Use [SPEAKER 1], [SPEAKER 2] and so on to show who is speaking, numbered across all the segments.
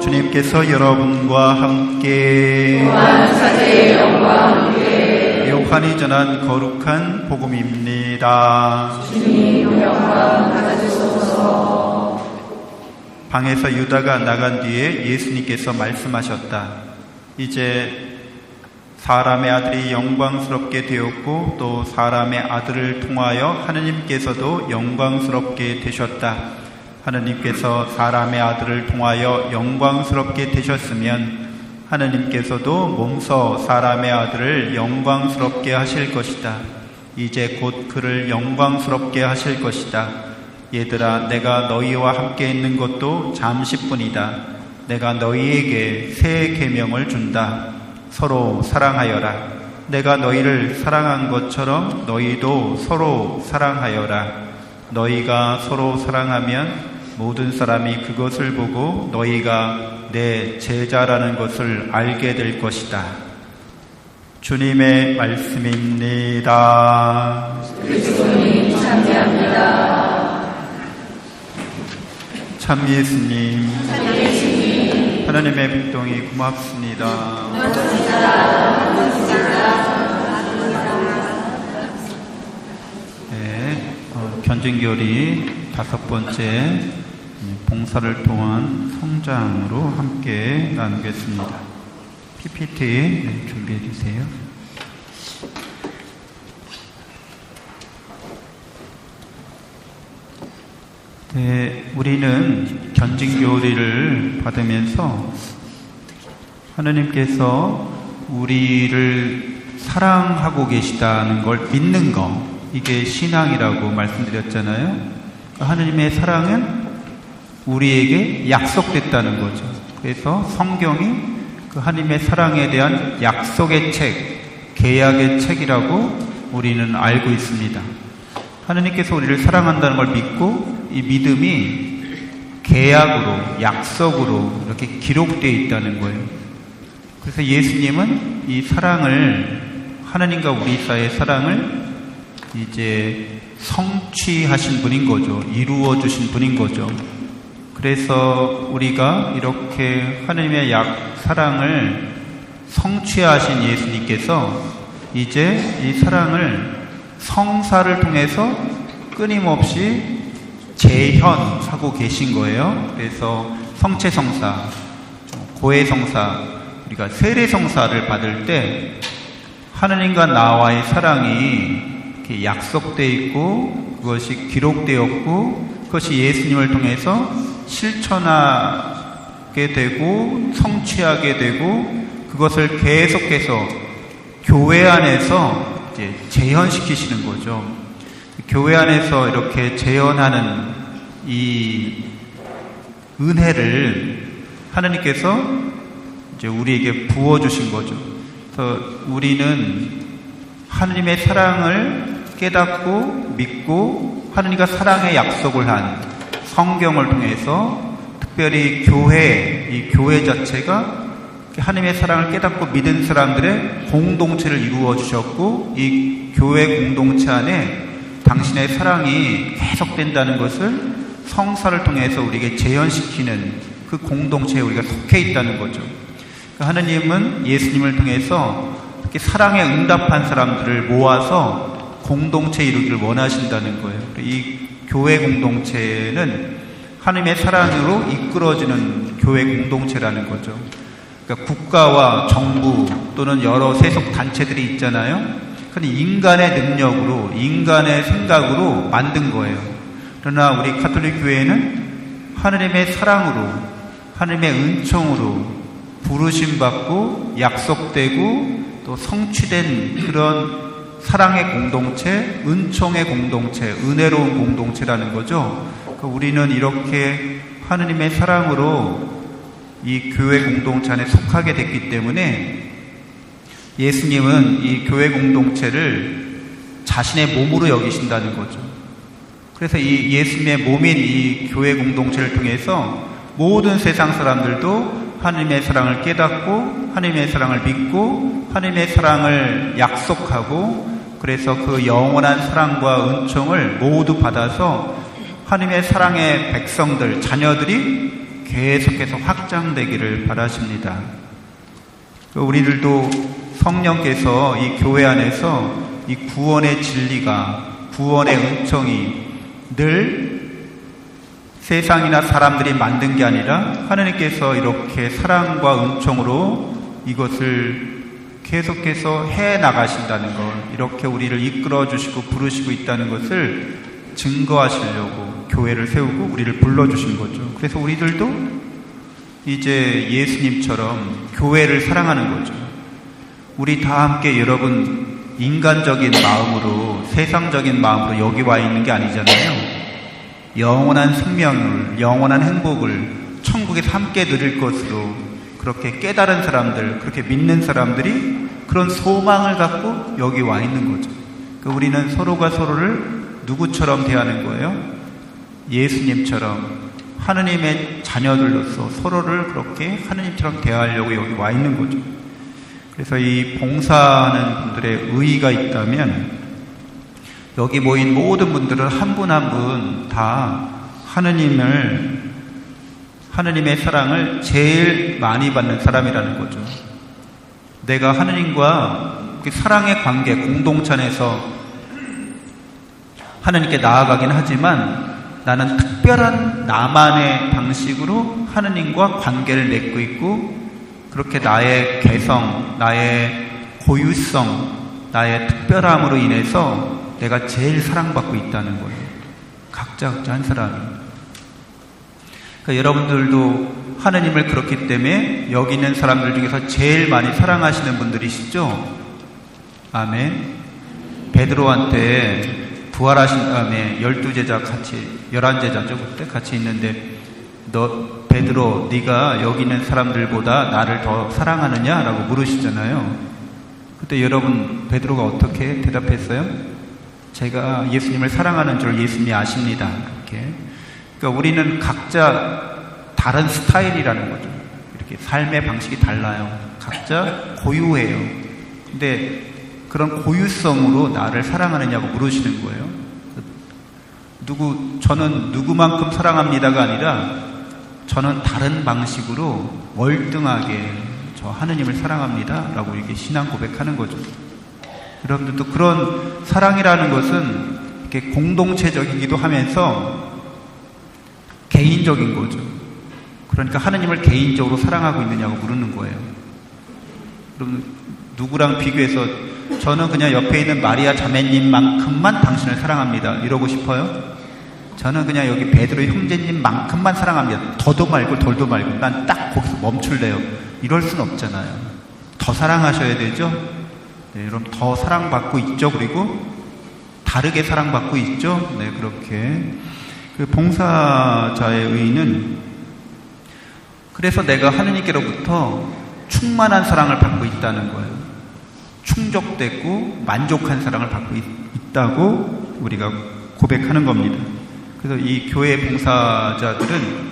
[SPEAKER 1] 주님께서 여러분과 함께 요한이 전한 거룩한 복음입니다. 방에서 유다가 나간 뒤에 예수님께서 말씀하셨다. 이제 사람의 아들이 영광스럽게 되었고 또 사람의 아들을 통하여 하느님께서도 영광스럽게 되셨다. 하느님께서 사람의 아들을 통하여 영광스럽게 되셨으면 하느님께서도 몸서 사람의 아들을 영광스럽게 하실 것이다. 이제 곧 그를 영광스럽게 하실 것이다. 얘들아, 내가 너희와 함께 있는 것도 잠시뿐이다. 내가 너희에게 새 계명을 준다. 서로 사랑하여라. 내가 너희를 사랑한 것처럼 너희도 서로 사랑하여라. 너희가 서로 사랑하면 모든 사람이 그것을 보고 너희가 내 제자라는 것을 알게 될 것이다. 주님의 말씀입니다. 참 예수님, 하나님의 백동이 고맙습니다. 네, 어, 견진결이 다섯 번째 봉사를 통한 성장으로 함께 나누겠습니다. PPT 네, 준비해 주세요. 네, 우리는 견진교리를 받으면서 하나님께서 우리를 사랑하고 계시다는 걸 믿는 거, 이게 신앙이라고 말씀드렸잖아요. 하나님의 사랑은 우리에게 약속됐다는 거죠. 그래서 성경이 그 하나님의 사랑에 대한 약속의 책, 계약의 책이라고 우리는 알고 있습니다. 하나님께서 우리를 사랑한다는 걸 믿고 이 믿음이 계약으로, 약속으로 이렇게 기록되어 있다는 거예요. 그래서 예수님은 이 사랑을, 하나님과 우리 사이의 사랑을 이제 성취하신 분인 거죠. 이루어 주신 분인 거죠. 그래서 우리가 이렇게 하나님의 약 사랑을 성취하신 예수님께서 이제 이 사랑을 성사를 통해서 끊임없이 재현하고 계신 거예요. 그래서 성체 성사, 고해 성사, 우리가 세례 성사를 받을 때 하나님과 나와의 사랑이 약속되어 있고 그것이 기록되었고 그것이 예수님을 통해서 실천하게 되고 성취하게 되고 그것을 계속해서 교회 안에서 이제 재현시키시는 거죠. 교회 안에서 이렇게 재현하는 이 은혜를 하나님께서 이제 우리에게 부어주신 거죠. 그래서 우리는 하나님의 사랑을 깨닫고 믿고 하나님과 사랑의 약속을 한 성경을 통해서 특별히 교회, 이 교회 자체가 하나님의 사랑을 깨닫고 믿은 사람들의 공동체를 이루어 주셨고 이 교회 공동체 안에 당신의 사랑이 계속된다는 것을 성사를 통해서 우리에게 재현시키는 그 공동체에 우리가 속해 있다는 거죠. 하나님은 예수님을 통해서 이렇게 사랑에 응답한 사람들을 모아서 공동체 이루기를 원하신다는 거예요. 이 교회 공동체는 하나님의 사랑으로 이끌어지는 교회 공동체라는 거죠. 그러니까 국가와 정부 또는 여러 세속 단체들이 있잖아요. 그건 인간의 능력으로, 인간의 생각으로 만든 거예요. 그러나 우리 카톨릭 교회는 하나님의 사랑으로, 하나님의 은총으로 부르심 받고 약속되고 또 성취된 그런 사랑의 공동체, 은총의 공동체, 은혜로운 공동체라는 거죠. 그러니까 우리는 이렇게 하느님의 사랑으로 이 교회 공동체 안에 속하게 됐기 때문에 예수님은 이 교회 공동체를 자신의 몸으로 여기신다는 거죠. 그래서 이 예수님의 몸인 이 교회 공동체를 통해서 모든 세상 사람들도 하나님의 사랑을 깨닫고 하나님의 사랑을 믿고 하나님의 사랑을 약속하고 그래서 그 영원한 사랑과 은총을 모두 받아서 하나님의 사랑의 백성들, 자녀들이 계속해서 확장되기를 바라십니다. 우리들도 성령께서 이 교회 안에서 이 구원의 진리가 구원의 은총이 늘 세상이나 사람들이 만든 게 아니라 하나님께서 이렇게 사랑과 은총으로 이것을 계속해서 해 나가신다는 것, 이렇게 우리를 이끌어 주시고 부르시고 있다는 것을 증거하시려고 교회를 세우고 우리를 불러 주신 거죠. 그래서 우리들도 이제 예수님처럼 교회를 사랑하는 거죠. 우리 다 함께 여러분 인간적인 마음으로 세상적인 마음으로 여기 와 있는 게 아니잖아요. 영원한 생명을, 영원한 행복을 천국에서 함께 누릴 것으로 그렇게 깨달은 사람들, 그렇게 믿는 사람들이 그런 소망을 갖고 여기 와 있는 거죠. 그러니까 우리는 서로가 서로를 누구처럼 대하는 거예요? 예수님처럼 하느님의 자녀들로서 서로를 그렇게 하느님처럼 대하려고 여기 와 있는 거죠. 그래서 이 봉사하는 분들의 의의가 있다면 여기 모인 모든 분들은 한분 한 분 다 하느님을 하느님의 사랑을 제일 많이 받는 사람이라는 거죠. 내가 하느님과 사랑의 관계 공동체 안에서 하느님께 나아가긴 하지만 나는 특별한 나만의 방식으로 하느님과 관계를 맺고 있고 그렇게 나의 개성, 나의 고유성, 나의 특별함으로 인해서 내가 제일 사랑받고 있다는 거예요. 각자 각자 한 사람이. 그러니까 여러분들도 하느님을 그렇기 때문에 여기 있는 사람들 중에서 제일 많이 사랑하시는 분들이시죠? 아멘. 베드로한테 부활하신 다음에 열두 제자 같이 열한 제자죠 그때 같이 있는데 너 베드로 네가 여기 있는 사람들보다 나를 더 사랑하느냐라고 물으시잖아요. 그때 여러분 베드로가 어떻게 대답했어요? 제가 예수님을 사랑하는 줄 예수님이 아십니다. 이렇게. 그러니까 우리는 각자 다른 스타일이라는 거죠. 이렇게 삶의 방식이 달라요. 각자 고유해요. 근데 그런 고유성으로 나를 사랑하느냐고 물으시는 거예요. 누구, 저는 누구만큼 사랑합니다가 아니라 저는 다른 방식으로 월등하게 저 하느님을 사랑합니다. 라고 이렇게 신앙 고백하는 거죠. 여러분들도 그런 사랑이라는 것은 이렇게 공동체적이기도 하면서 개인적인 거죠. 그러니까 하느님을 개인적으로 사랑하고 있느냐고 물는 거예요. 그럼 누구랑 비교해서 저는 그냥 옆에 있는 마리아 자매님만큼만 당신을 사랑합니다. 이러고 싶어요? 저는 그냥 여기 베드로 형제님만큼만 사랑합니다. 더도 말고 덜도 말고 난 딱 거기서 멈출래요. 이럴 순 없잖아요. 더 사랑하셔야 되죠? 네, 여러분 더 사랑받고 있죠. 그리고 다르게 사랑받고 있죠. 네, 그렇게 그 봉사자의 의의는 그래서 내가 하느님께로부터 충만한 사랑을 받고 있다는 거예요. 충족되고 만족한 사랑을 받고 있, 있다고 우리가 고백하는 겁니다. 그래서 이 교회 봉사자들은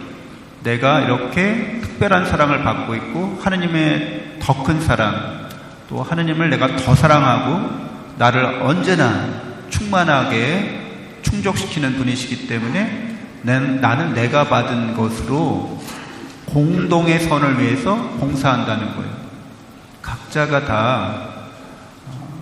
[SPEAKER 1] 내가 이렇게 특별한 사랑을 받고 있고 하느님의 더 큰 사랑 또 하느님을 내가 더 사랑하고 나를 언제나 충만하게 충족시키는 분이시기 때문에 나는 내가 받은 것으로 공동의 선을 위해서 봉사한다는 거예요. 각자가 다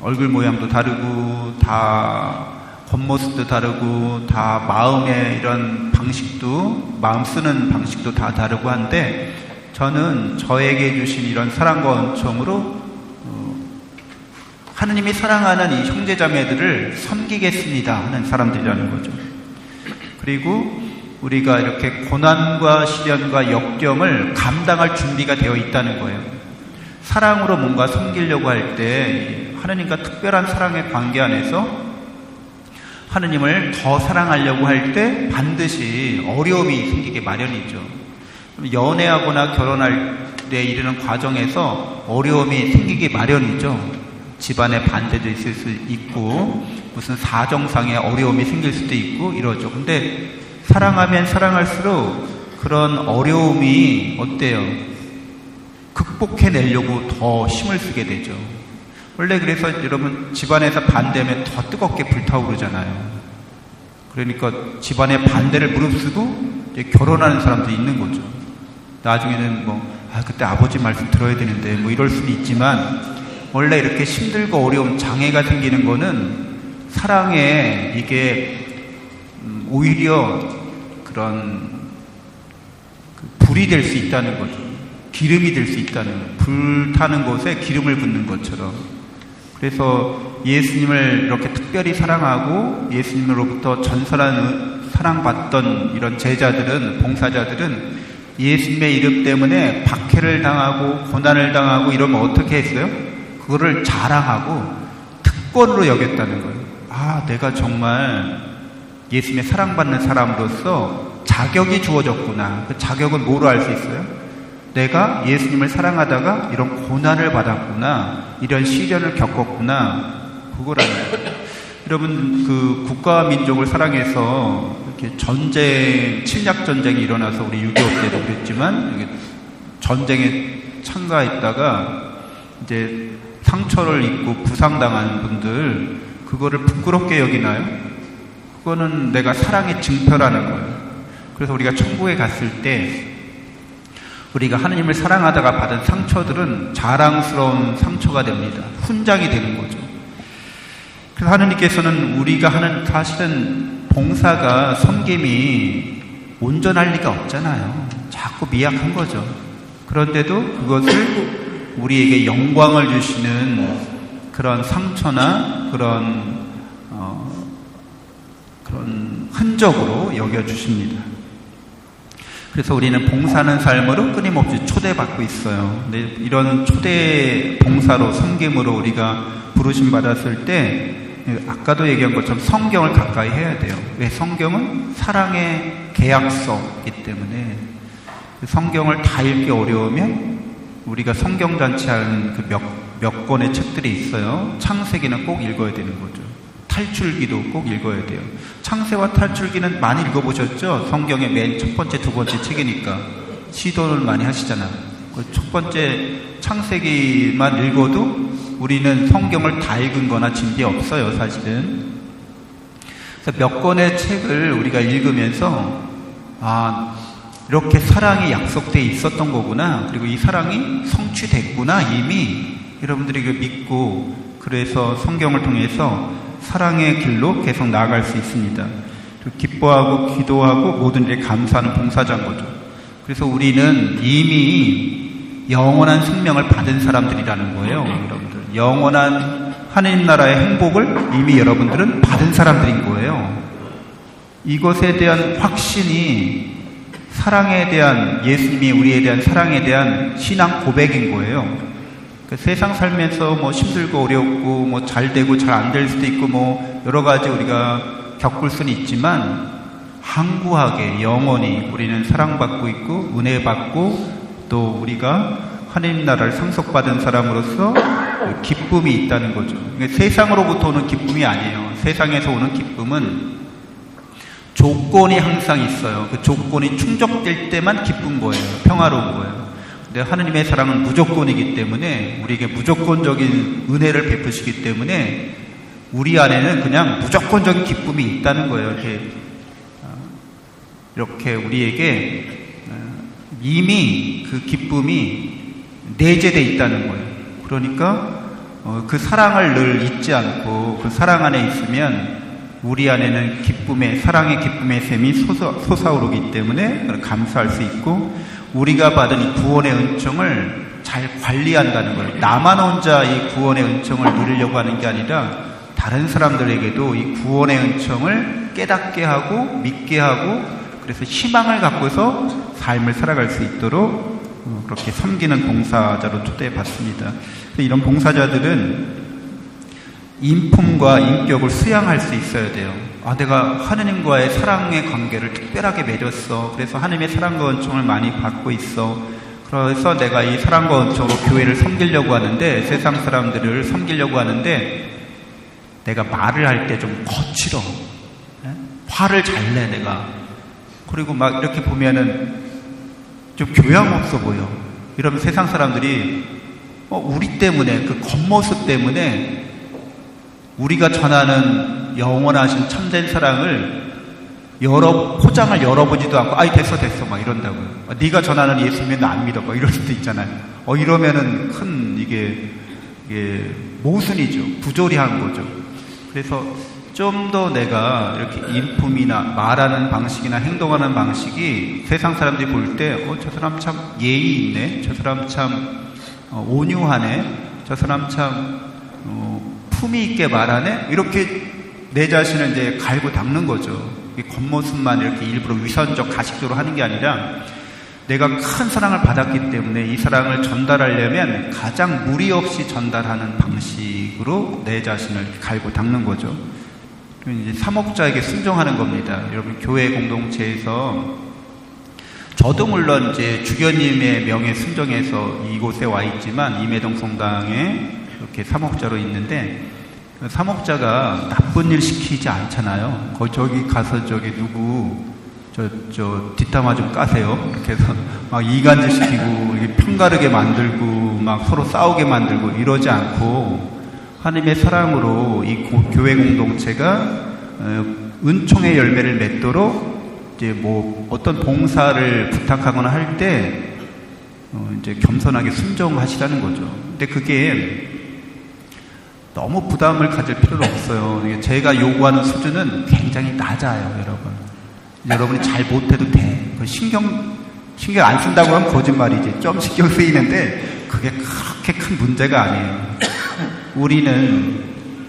[SPEAKER 1] 얼굴 모양도 다르고 다 겉모습도 다르고 다 마음의 이런 방식도 마음 쓰는 방식도 다 다르고 한데 저는 저에게 주신 이런 사랑과 은총으로 어, 하느님이 사랑하는 이 형제자매들을 섬기겠습니다 하는 사람들이라는 거죠. 그리고 우리가 이렇게 고난과 시련과 역경을 감당할 준비가 되어 있다는 거예요. 사랑으로 뭔가 섬기려고 할 때 하느님과 특별한 사랑의 관계 안에서 하느님을 더 사랑하려고 할 때 반드시 어려움이 생기게 마련이죠. 연애하거나 결혼할 때 이르는 과정에서 어려움이 생기게 마련이죠. 집안의 반대도 있을 수 있고, 무슨 사정상의 어려움이 생길 수도 있고, 이러죠. 근데 사랑하면 사랑할수록 그런 어려움이 어때요? 극복해내려고 더 힘을 쓰게 되죠. 원래 그래서 여러분 집안에서 반대하면 더 뜨겁게 불타오르잖아요. 그러니까 집안의 반대를 무릅쓰고 결혼하는 사람도 있는 거죠. 나중에는 뭐, 아, 그때 아버지 말씀 들어야 되는데, 뭐 이럴 수는 있지만, 원래 이렇게 힘들고 어려운 장애가 생기는 거는 사랑에 이게 음, 오히려 그런 그 불이 될 수 있다는 거죠. 기름이 될 수 있다는 거예요. 불 타는 곳에 기름을 붓는 것처럼. 그래서 예수님을 이렇게 특별히 사랑하고 예수님으로부터 전설한 사랑받던 이런 제자들은, 봉사자들은 예수님의 이름 때문에 박해를 당하고 고난을 당하고 이러면 어떻게 했어요? 그거를 자랑하고 특권으로 여겼다는 거예요. 아, 내가 정말 예수님의 사랑받는 사람으로서 자격이 주어졌구나. 그 자격은 뭐로 알 수 있어요? 내가 예수님을 사랑하다가 이런 고난을 받았구나. 이런 시련을 겪었구나. 그걸 아는 거예요. 여러분, 그 국가와 민족을 사랑해서 이렇게 전쟁, 침략 전쟁이 일어나서 우리 6.25 때도 그랬지만, 전쟁에 참가했다가 이제 상처를 입고 부상당한 분들, 그거를 부끄럽게 여기나요? 그거는 내가 사랑의 증표라는 거예요. 그래서 우리가 천국에 갔을 때 우리가 하느님을 사랑하다가 받은 상처들은 자랑스러운 상처가 됩니다. 훈장이 되는 거죠. 그래서 하느님께서는 우리가 하는 사실은 봉사가 섬김이 온전할 리가 없잖아요. 자꾸 미약한 거죠. 그런데도 그것을 우리에게 영광을 주시는 그런 상처나 그런 어, 그런 흔적으로 여겨 주십니다. 그래서 우리는 봉사하는 삶으로 끊임없이 초대받고 있어요. 근데 이런 초대 봉사로 섬김으로 우리가 부르심 받았을 때 아까도 얘기한 것처럼 성경을 가까이 해야 돼요. 왜 성경은 사랑의 계약서이기 때문에 성경을 다 읽기 어려우면 우리가 성경 잔치 하는 그 몇 몇 권의 책들이 있어요. 창세기는 꼭 읽어야 되는 거죠. 탈출기도 꼭 읽어야 돼요. 창세와 탈출기는 많이 읽어보셨죠? 성경의 맨 첫 번째, 두 번째 책이니까. 시도를 많이 하시잖아요. 그첫 번째 창세기만 읽어도 우리는 성경을 다 읽은 거나 진비 없어요, 사실은. 그래서 몇 권의 책을 우리가 읽으면서, 아, 이렇게 사랑이 약속돼 있었던 거구나. 그리고 이 사랑이 성취됐구나, 이미. 여러분들이 그 믿고 그래서 성경을 통해서 사랑의 길로 계속 나아갈 수 있습니다. 기뻐하고 기도하고 모든 일에 감사하는 봉사자인 거죠. 그래서 우리는 이미 영원한 생명을 받은 사람들이라는 거예요, 여러분들. 영원한 하나님 나라의 행복을 이미 여러분들은 받은 사람들인 거예요. 이것에 대한 확신이 사랑에 대한 예수님이 우리에 대한 사랑에 대한 신앙 고백인 거예요. 그 세상 살면서 뭐 힘들고 어렵고 뭐 잘 되고 잘 안 될 수도 있고 뭐 여러 가지 우리가 겪을 수는 있지만 항구하게 영원히 우리는 사랑받고 있고 은혜 받고 또 우리가 하나님 나라를 상속받은 사람으로서 기쁨이 있다는 거죠. 그러니까 세상으로부터 오는 기쁨이 아니에요. 세상에서 오는 기쁨은 조건이 항상 있어요. 그 조건이 충족될 때만 기쁜 거예요. 평화로운 거예요. 근데 하느님의 사랑은 무조건이기 때문에 우리에게 무조건적인 은혜를 베푸시기 때문에 우리 안에는 그냥 무조건적인 기쁨이 있다는 거예요. 이렇게 어, 이렇게 우리에게 어, 이미 그 기쁨이 내재되어 있다는 거예요. 그러니까 어, 그 사랑을 늘 잊지 않고 그 사랑 안에 있으면 우리 안에는 기쁨의 사랑의 기쁨의 샘이 솟아, 오르기 때문에 감사할 수 있고 우리가 받은 이 구원의 은총을 잘 관리한다는 거예요. 나만 혼자 이 구원의 은총을 누리려고 하는 게 아니라 다른 사람들에게도 이 구원의 은총을 깨닫게 하고 믿게 하고 그래서 희망을 갖고서 삶을 살아갈 수 있도록 어, 그렇게 섬기는 봉사자로 초대받습니다. 이런 봉사자들은 인품과 인격을 수양할 수 있어야 돼요. 아, 내가 하느님과의 사랑의 관계를 특별하게 맺었어. 그래서 하느님의 사랑과 은총을 많이 받고 있어. 그래서 내가 이 사랑과 은총으로 교회를 섬기려고 하는데, 세상 사람들을 섬기려고 하는데, 내가 말을 할 때 좀 거칠어. 네? 화를 잘 내, 내가. 그리고 막 이렇게 보면은 좀 교양 없어 보여. 이러면 세상 사람들이, 어, 우리 때문에, 그 겉모습 때문에 우리가 전하는 영원하신 참된 사랑을 열어 포장을 열어보지도 않고 아이 됐어 됐어 막 이런다고요. 아, 네가 전하는 예수님은 나안 믿어 막 이럴 수도 있잖아요. 어 이러면은 큰 이게 이게 모순이죠. 부조리한 거죠. 그래서 좀 더 내가 이렇게 인품이나 말하는 방식이나 행동하는 방식이 세상 사람들이 볼 때, 어, 저 사람 참 예의 있네. 저 사람 참 어, 온유하네. 저 사람 참 어, 품위 있게 말하네. 이렇게 내 자신을 이제 갈고 닦는 거죠. 이 겉모습만 이렇게 일부러 위선적 가식적으로 하는 게 아니라 내가 큰 사랑을 받았기 때문에 이 사랑을 전달하려면 가장 무리 없이 전달하는 방식으로 내 자신을 갈고 닦는 거죠. 이제 사목자에게 순종하는 겁니다. 여러분 교회 공동체에서 저도 물론 이제 주교님의 명예 순종해서 이곳에 와 있지만 임해동 성당에 이렇게 사목자로 있는데 사목자가 나쁜 일 시키지 않잖아요. 거 저기 가서 저기 누구 저, 저, 뒷담화 좀 까세요. 이렇게 해서 막 이간질 시키고, 편가르게 만들고, 막 서로 싸우게 만들고 이러지 않고, 하나님의 사랑으로 이 고, 교회 공동체가 어, 은총의 열매를 맺도록 이제 뭐 어떤 봉사를 부탁하거나 할 때, 어, 이제 겸손하게 순종하시라는 거죠. 근데 그게 너무 부담을 가질 필요는 없어요. 제가 요구하는 수준은 굉장히 낮아요, 여러분. 여러분이 잘 못해도 돼. 그 신경, 신경 안 쓴다고 하면 거짓말이지. 좀 신경 쓰이는데 그게 그렇게 큰 문제가 아니에요. 우리는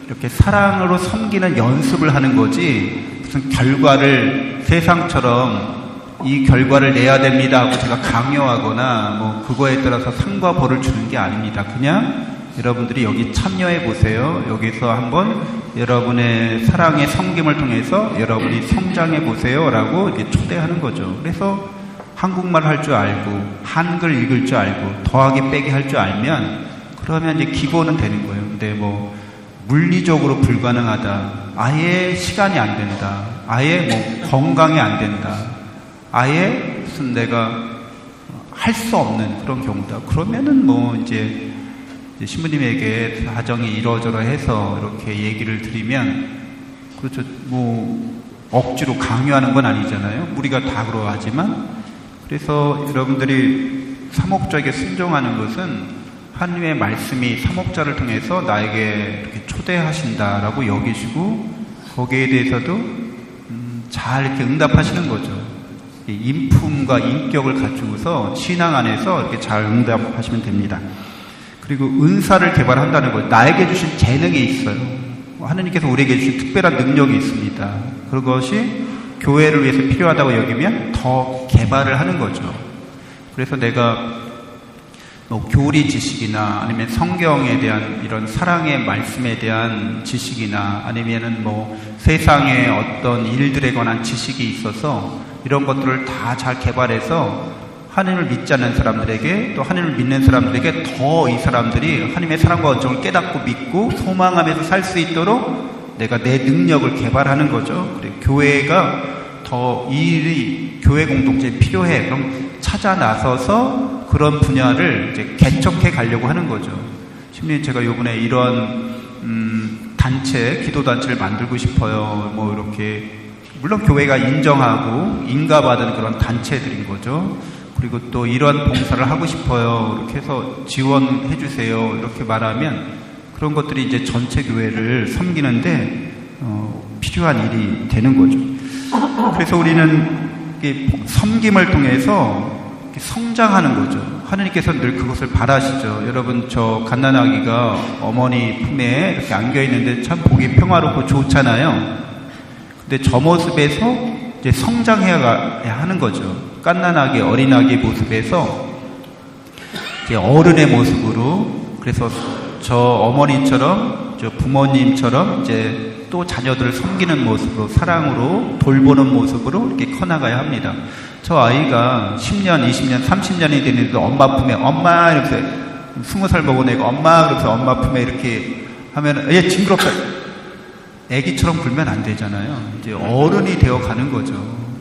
[SPEAKER 1] 이렇게 사랑으로 섬기는 연습을 하는 거지 무슨 결과를 세상처럼 이 결과를 내야 됩니다 하고 제가 강요하거나 뭐 그거에 따라서 상과 벌을 주는 게 아닙니다. 그냥 여러분들이 여기 참여해 보세요. 여기서 한번 여러분의 사랑의 섬김을 통해서 여러분이 성장해 보세요라고 이렇게 초대하는 거죠. 그래서 한국말 할 줄 알고 한글 읽을 줄 알고 더하기 빼기 할 줄 알면 그러면 이제 기본은 되는 거예요. 근데 뭐 물리적으로 불가능하다. 아예 시간이 안 된다. 아예 뭐 건강이 안 된다. 아예 무슨 내가 할 수 없는 그런 경우다. 그러면은 뭐 이제 신부님에게 사정이 이러저러 해서 이렇게 얘기를 드리면 그렇죠. 뭐 억지로 강요하는 건 아니잖아요. 우리가 다 그러하지만 그래서 여러분들이 사목적에 순종하는 것은 하나님의 말씀이 사목자를 통해서 나에게 이렇게 초대하신다라고 여기시고 거기에 대해서도 음, 잘 이렇게 응답하시는 거죠. 인품과 인격을 갖추고서 신앙 안에서 이렇게 잘 응답하시면 됩니다. 그리고 은사를 개발한다는 것, 나에게 주신 재능이 있어요. 하느님께서 우리에게 주신 특별한 능력이 있습니다. 그것이 교회를 위해서 필요하다고 여기면 더 개발을 하는 거죠. 그래서 내가 뭐 교리 지식이나 아니면 성경에 대한 이런 사랑의 말씀에 대한 지식이나 아니면은 뭐 세상의 어떤 일들에 관한 지식이 있어서 이런 것들을 다 잘 개발해서 하나님을 믿지 않는 사람들에게 또 하나님을 믿는 사람들에게 더 이 사람들이 하나님의 사랑과 언정을 깨닫고 믿고 소망하면서 살 수 있도록 내가 내 능력을 개발하는 거죠. 그래 교회가 더 일이 교회 공동체에 필요해. 그럼 찾아 나서서 그런 분야를 이제 개척해 가려고 하는 거죠. 심리 제가 요번에 이런 음, 단체, 기도 단체를 만들고 싶어요. 뭐 이렇게 물론 교회가 인정하고 인가받은 그런 단체들인 거죠. 그리고 또 이런 봉사를 하고 싶어요. 이렇게 해서 지원해 주세요. 이렇게 말하면 그런 것들이 이제 전체 교회를 섬기는데 어, 필요한 일이 되는 거죠. 그래서 우리는 섬김을 통해서 성장하는 거죠. 하느님께서 늘 그것을 바라시죠. 여러분, 저 갓난아기가 어머니 품에 이렇게 안겨 있는데 참 보기 평화롭고 좋잖아요. 근데 저 모습에서 이제 성장해야 하는 거죠. 갓난아기, 어린아기 모습에서 이제 어른의 모습으로 그래서 저 어머니처럼 저 부모님처럼 이제 또 자녀들을 섬기는 모습으로 사랑으로 돌보는 모습으로 이렇게 커나가야 합니다. 저 아이가 10년, 20년, 30년이 되는데도 엄마 품에 엄마 이렇게 20살 먹은 애가 엄마 그래서 엄마 품에 이렇게 하면 얘 징그럽다. 애기처럼 굴면 안 되잖아요. 이제 어른이 되어 가는 거죠.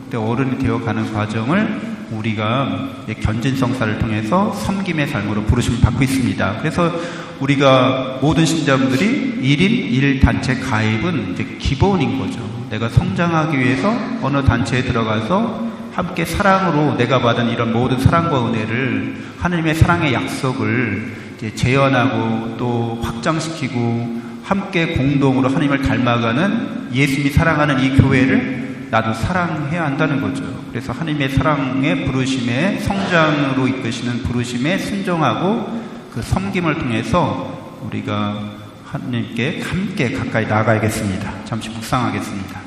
[SPEAKER 1] 근데 어른이 되어 가는 과정을 우리가 견진성사를 통해서 섬김의 삶으로 부르심을 받고 있습니다. 그래서 우리가 모든 신자분들이 1인 1단체 가입은 이제 기본인 거죠. 내가 성장하기 위해서 어느 단체에 들어가서 함께 사랑으로 내가 받은 이런 모든 사랑과 은혜를 하나님의 사랑의 약속을 재현하고 또 확장시키고 함께 공동으로 하나님을 닮아가는 예수님이 사랑하는 이 교회를 나도 사랑해야 한다는 거죠. 그래서 하나님의 사랑의 부르심의 성장으로 이끄시는 부르심에 순종하고 그 섬김을 통해서 우리가 하나님께 함께 가까이 나가야겠습니다. 잠시 묵상하겠습니다.